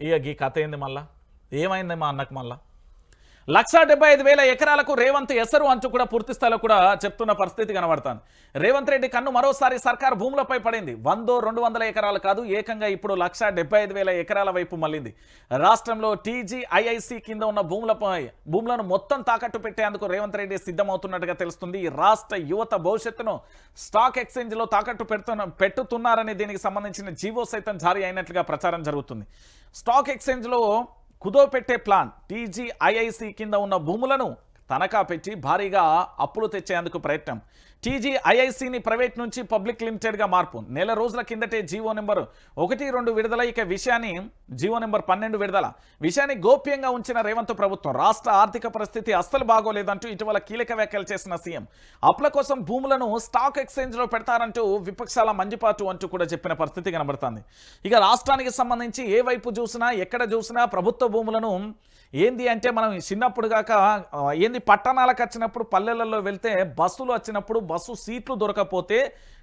ఇక గీ కథ ఏంది మళ్ళా? ఏమైంది మా అన్నకు మళ్ళా? లక్ష డెబ్బై ఐదు వేల ఎకరాలకు రేవంత్ ఎసరు అంచు కూడా పూర్తి స్థాయిలో కూడా చెప్తున్న పరిస్థితి కనబడుతుంది. రేవంత్ రెడ్డి కన్ను మరోసారి సర్కార్ భూములపై పడింది. వందో రెండు వందల ఎకరాలు కాదు ఏకంగా ఇప్పుడు లక్ష ఐదు వేల ఎకరాల వైపు మళ్ళింది. రాష్ట్రంలో టీజీఐఐసి కింద ఉన్న భూములపై భూములను మొత్తం తాకట్టు పెట్టేందుకు రేవంత్ రెడ్డి సిద్ధమవుతున్నట్టుగా తెలుస్తుంది. రాష్ట్ర యువత భవిష్యత్తును స్టాక్ ఎక్స్చేంజ్లో తాకట్టు పెడుతున్న పెట్టుతున్నారని దీనికి సంబంధించిన జీవో సైతం జారీ అయినట్లుగా ప్రచారం జరుగుతుంది. స్టాక్ ఎక్స్చేంజ్లో కుదోపెట్టే ప్లాన్. టీజీఐఐసి కింద ఉన్న భూములను తనఖా పెట్టి భారీగా అప్పులు తెచ్చేందుకు ప్రయత్నం. టీజీఐఐసిని ప్రైవేట్ నుంచి పబ్లిక్ లిమిటెడ్గా మార్పు. నెల రోజుల కిందటే జీవో నెంబర్ ఒకటి రెండు విడుదల ఇక విషయాన్ని జీవో నెంబర్ పన్నెండు విడుదల. విషయాన్ని గోప్యంగా ఉంచిన రేవంత్ ప్రభుత్వం రాష్ట్ర ఆర్థిక పరిస్థితి అస్సలు బాగోలేదంటూ ఇటీవల కీలక వ్యాఖ్యలు చేసిన సీఎం. అప్ల కోసం భూములను స్టాక్ ఎక్స్చేంజ్లో పెడతారంటూ విపక్షాల మంజిపాటు అంటూ కూడా చెప్పిన పరిస్థితి కనబడుతుంది. ఇక రాష్ట్రానికి సంబంధించి ఏ వైపు చూసినా ఎక్కడ చూసినా ప్రభుత్వ భూములను ఏంది అంటే మనం చిన్నప్పుడు కాక ఏంది పట్టణాలకు వచ్చినప్పుడు పల్లెలలో వెళ్తే బస్సులు వచ్చినప్పుడు బస్సు సీట్లు దొరకపోతే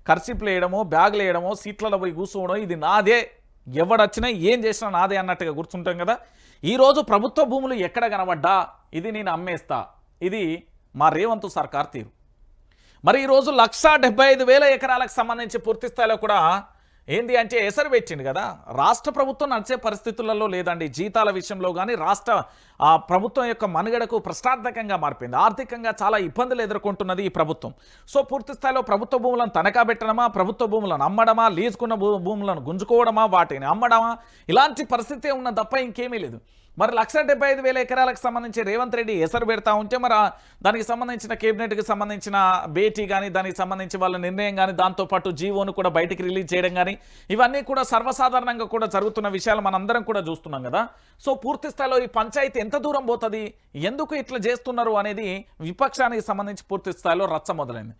ఖర్చిప్లు వేయడమో బ్యాగులు వేయడమో సీట్లలో పోయి కూర్చోవడం ఇది నాదే. ఎవడొచ్చినా ఏం చేసినా నాదే అన్నట్టుగా గుర్తుంటాం కదా? ఈరోజు ప్రభుత్వ భూములు ఎక్కడ కనబడ్డా? ఇది నేను అమ్మేస్తా. ఇది మా రేవంత్ సర్కార్ తీరు. మరి ఈరోజు లక్ష డెబ్బై ఐదు వేల ఎకరాలకు సంబంధించి పూర్తి స్థాయిలో కూడా ఏంది అంటే ఎసరు పెట్టిండు కదా? రాష్ట్ర ప్రభుత్వం నడిచే పరిస్థితులలో లేదండి. జీతాల విషయంలో కానీ రాష్ట్ర ఆ, ప్రభుత్వం యొక్క మనుగడకు ప్రశ్నార్థకంగా మారిపోయింది. ఆర్థికంగా చాలా ఇబ్బందులు ఎదుర్కొంటున్నది ఈ ప్రభుత్వం. సో పూర్తి స్థాయిలో ప్రభుత్వ భూములను తనఖా పెట్టడమా ప్రభుత్వ భూములను అమ్మడమా లీజుకున్న భూ భూములను గుంజుకోవడమా వాటిని అమ్మడమా? ఇలాంటి పరిస్థితి ఉన్న తప్ప ఇంకేమీ లేదు. మరి లక్ష డెబ్బై ఐదు వేల ఎకరాలకు సంబంధించి రేవంత్ రెడ్డి ఎసరు పెడతా ఉంటే మరి దానికి సంబంధించిన కేబినెట్కి సంబంధించిన భేటీ కానీ దానికి సంబంధించి వాళ్ళ నిర్ణయం కానీ దాంతోపాటు జీవోను కూడా బయటికి రిలీజ్ చేయడం కానీ ఇవన్నీ కూడా సర్వసాధారణంగా కూడా జరుగుతున్న విషయాలు మనందరం కూడా చూస్తున్నాం కదా. సో పూర్తి స్థాయిలో ఈ పంచాయతీ ఎంత దూరం పోతుంది? ఎందుకు ఇట్లా చేస్తున్నారు అనేది విపక్షానికి సంబంధించి పూర్తి స్థాయిలో రచ్చ మొదలైంది.